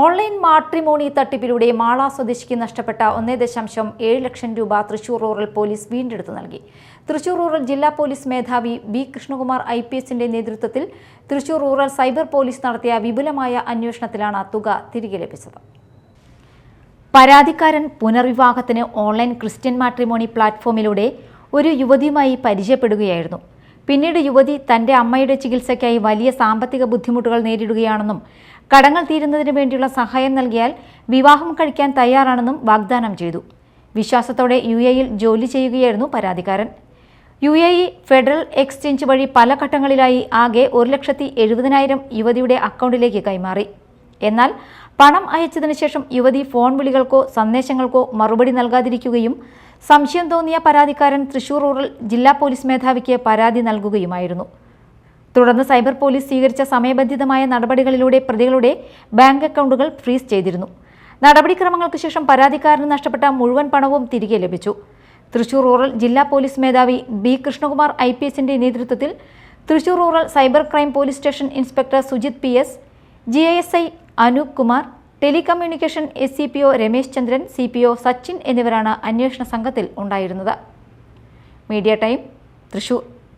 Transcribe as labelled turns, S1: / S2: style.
S1: Online matrimony തട്ടിപ്പിലൂടെ മാള സ്വദേശിക്ക് നഷ്ടപ്പെട്ട ഒന്നേ ദശാംശം ഏഴ് ലക്ഷം രൂപ തൃശൂർ റൂറൽ പോലീസ് വീണ്ടെടുത്ത് നൽകി. തൃശൂർ റൂറൽ ജില്ലാ പോലീസ് മേധാവി ബി കൃഷ്ണകുമാർ ഐ പി എസിന്റെ നേതൃത്വത്തിൽ തൃശൂർ റൂറൽ സൈബർ പോലീസ് നടത്തിയ വിപുലമായ അന്വേഷണത്തിലാണ് തുക തിരികെ ലഭിച്ചത്. പരാതിക്കാരൻ പുനർവിവാഹത്തിന് ഓൺലൈൻ ക്രിസ്ത്യൻ മാട്രിമോണി പ്ലാറ്റ്ഫോമിലൂടെ ഒരു യുവതിയുമായി പരിചയപ്പെടുകയായിരുന്നു. പിന്നീട് യുവതി തന്റെ അമ്മയുടെ ചികിത്സയ്ക്കായി വലിയ സാമ്പത്തിക ബുദ്ധിമുട്ടുകൾ നേരിടുകയാണെന്നും കടങ്ങൾ തീരുന്നതിന് വേണ്ടിയുള്ള സഹായം നൽകിയാൽ വിവാഹം കഴിക്കാൻ തയ്യാറാണെന്നും വാഗ്ദാനം ചെയ്തു. വിശ്വാസത്തോടെ യു എയിൽ ജോലി ചെയ്യുകയായിരുന്നു പരാതിക്കാരൻ. U A E federal exchange വഴി പല ഘട്ടങ്ങളിലായി ആകെ ഒരു ലക്ഷത്തി എഴുപതിനായിരം യുവതിയുടെ അക്കൗണ്ടിലേക്ക് കൈമാറി. എന്നാൽ പണം അയച്ചതിനു ശേഷം യുവതി ഫോൺ വിളികൾക്കോ സന്ദേശങ്ങൾക്കോ മറുപടി നൽകാതിരിക്കുകയും സംശയം തോന്നിയ പരാതിക്കാരൻ തൃശൂർ റൂറൽ ജില്ലാ പോലീസ് മേധാവിക്ക് പരാതി നൽകുകയുമായിരുന്നു. തുടർന്ന് സൈബർ പോലീസ് സ്വീകരിച്ച സമയബന്ധിതമായ നടപടികളിലൂടെ പ്രതികളുടെ ബാങ്ക് അക്കൗണ്ടുകൾ ഫ്രീസ് ചെയ്തിരുന്നു. നടപടിക്രമങ്ങൾക്ക് ശേഷം പരാതിക്കാരന് നഷ്ടപ്പെട്ട മുഴുവൻ പണവും തിരികെ ലഭിച്ചു. തൃശൂർ റൂറൽ ജില്ലാ പോലീസ് മേധാവി ബി കൃഷ്ണകുമാർ ഐ പി എസിന്റെ നേതൃത്വത്തിൽ Thrissur rural cyber crime police station inspector Sujith P S G I S I Anoop Kumar telecommunication S C P O Ramesh Chandran C P O Sachin എന്നിവരാണ് അന്വേഷണ സംഘത്തിൽ ഉണ്ടായിരുന്നത്. Media time Thrissur.